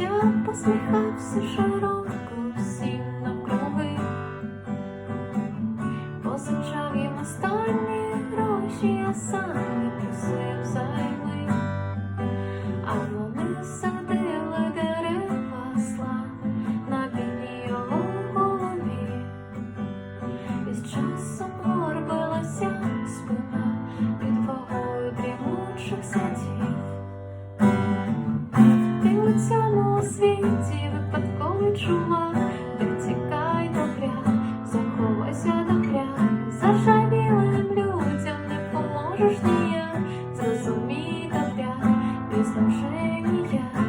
життя посміхався широко всім навкруги, позичав їм останні гроші, а сам зрозумій добря, пізно вже ніяк.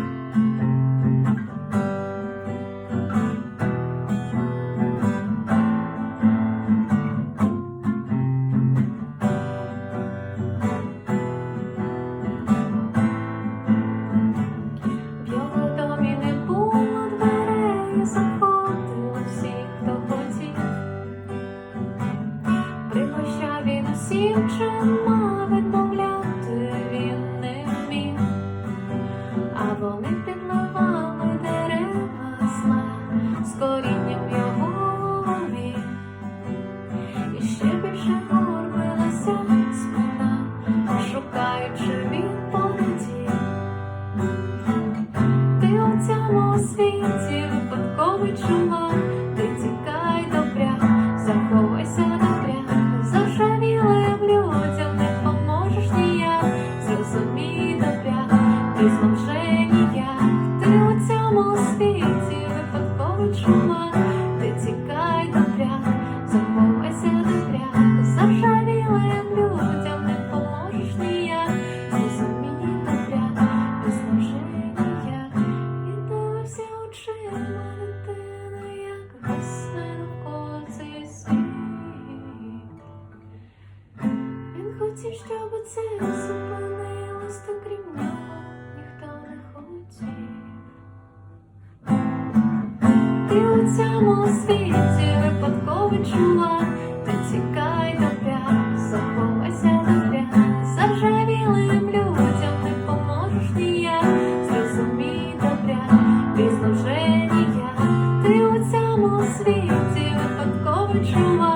В його домі не було дверей, заходили хто хотів. Пригощав він усіх, чима Ти у цьому світі випадковий чувак, цей світ. Він хотів, щоб це зупинилось, та крім ніхто не хотів. Ти у цьому світі випадковий чувак, true.